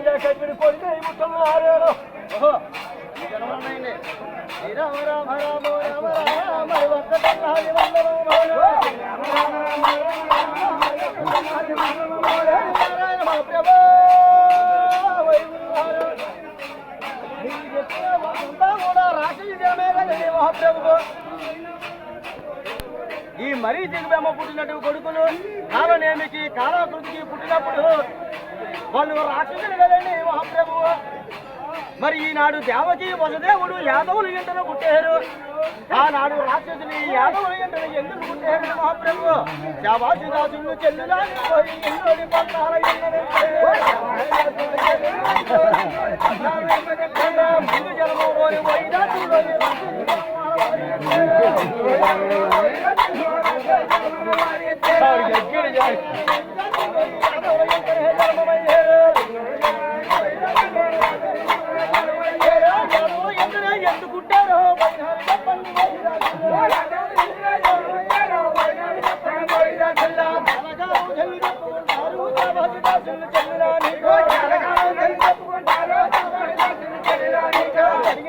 నిరంజన కట్టిడి కొడుకు అయి పుట్టున్నారు రామ రామ రామ రామ మా కూడా మహాప్రభు ఈ మరీ దిగుబెమ్మ పుట్టినట్టు కొడుకులు కాలనేమికి కాలాకృతికి పుట్టినప్పుడు వాళ్ళు రాక్షసులు కదండి మహాప్రభు. మరి ఈనాడు దేవకి వసదేవుడు యాదవులు ఎంటను పుట్టారు. ఆనాడు రాక్షసుని యాదవులు ఎంటను ఎందుకు పుట్టారు మహాప్రభు? శాబాజు దాసులు చెల్లులాని పోయి ఎన్నోడి పంతాల ముందు జన్మలోని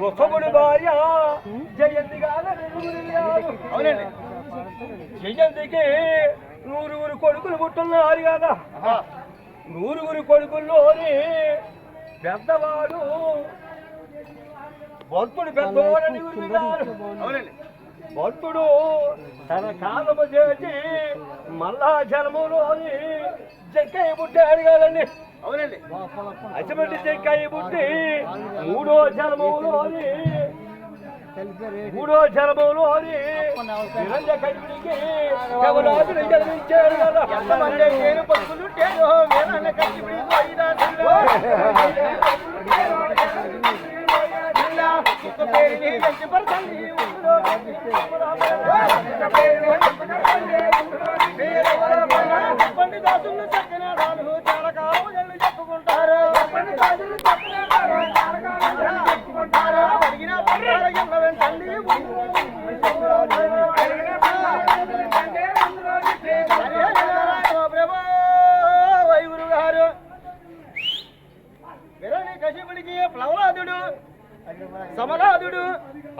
వృషభుడి భార్య జయంతి అవునండి. జయంతికి నూరుగురు కొడుకులు పుట్టున్నారు కదా. నూరుగురు కొడుకుల్లోని పెద్దవాడు భక్తుడు పెద్దవాడని అవునండి. భక్తుడు తన కాలము చేసి మల్లా జన్మలోని జక్కయ్య పుట్టాడు కదండి. అటువంటి జక్కయ్య పుట్టి మూడో జన్మలోని మూడో నిరంజ కదా. ఎంతమంది నేను టేను పరచండి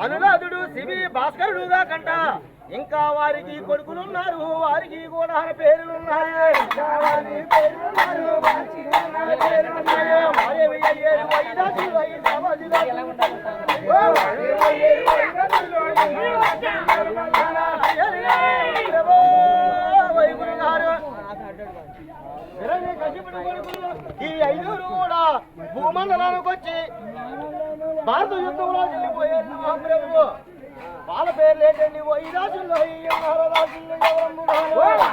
అనునాథుడు శివి భాస్కరుడుగా కంట. ఇంకా వారికి కొడుకులున్నారు. వారికి కూడా పేర్లున్నాయి. ఈ ఐదుగురు కూడా భూమండలానికి వచ్చి భారత యుద్ధంలో వెళ్ళిపోయారు మహాప్రభు వాళ్ళ పేర్లు ఏంటండి ఓ ఈ రాజుల్లో ఈ రాజుల్లో ఎవరు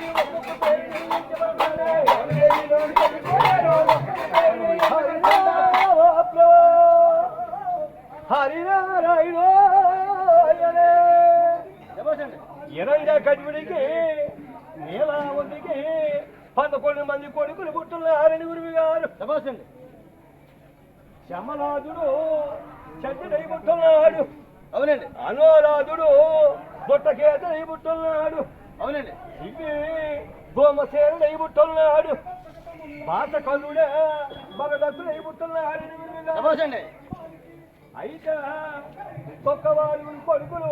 ఈ ఒక్కొక్క హరినారాయణ కడివిడికి నీలావతికి పదకొండు మంది కొడుకులు పుట్టున్నారని గురువు గారు చెప్పండి శమనాథుడు చంద్రుడై పుట్టున్నాడు. అవునండి. అనురాధుడు బుట్టకేతడై పుట్టున్నాడు. అవునండి. ఇవి భూమసేనుడై పుట్టున్నాడు. బాసకలుడే భగదత్తుడై పుట్టున్నాడని గురువు గారు అయితే ఇంకొక వారు కొడుకులు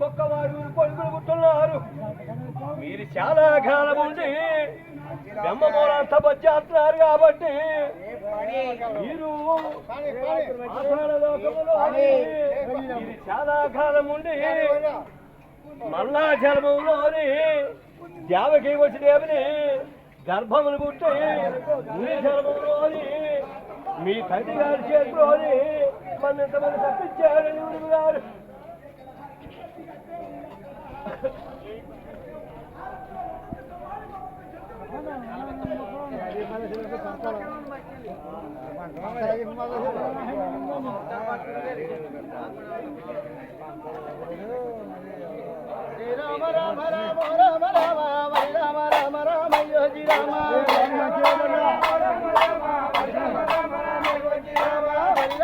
ఇంకొక వారు కొడుకులు మీరు చాలా కాలం ఉండి బ్రహ్మమూలంతా వచ్చేస్తున్నారు కాబట్టి మీరు మీరు చాలా కాలం ఉండి మళ్ళా జన్మంలోని దేవకి వచ్చి దేవిని గర్భమును పుట్టి మీ జన్మంలోని మీ తండ్రి గారి చేతిలోని మన ఇంతమంది తప్పించారని గారు. రామ రామ రామ రామ రామ హరి రామ రామ రామ యోగి రామ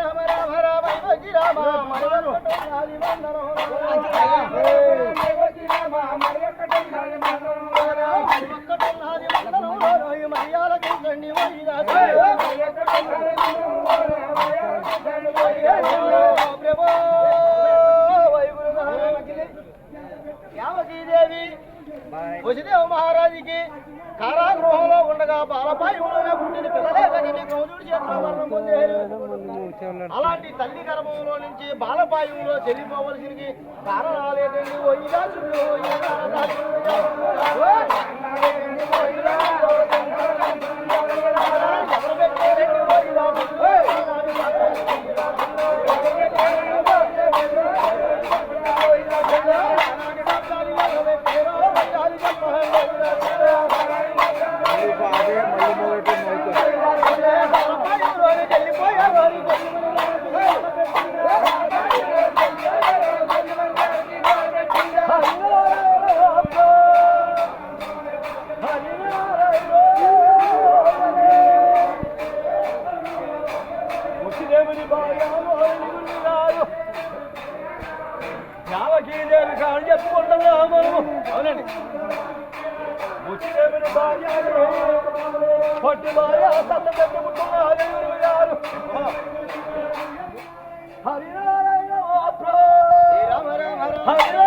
రామ రామ రామ యోగి రామ యావకీదేవి వసుదేవ మహారాజుకి కారాగృహంలో ఉండగా బాలపాయులోనే పుట్టిన పిల్లలే. కదండి కౌజుడి చేతిలో మరణం పొందారు అలాంటి తల్లి గర్భంలో నుంచి బాలపాయులో చెల్లిపోవలసిన కారణాలు ఓ దేవుని బాగారు యావకీ దేవుని కాని చెప్పుకుంటున్నాము మనము. అవునండి. ముచ్చి దేవుని పట్టి బాగా సత్త పెట్టుకుంటున్నారు దేవుని గారు. హరినారాయణ హరి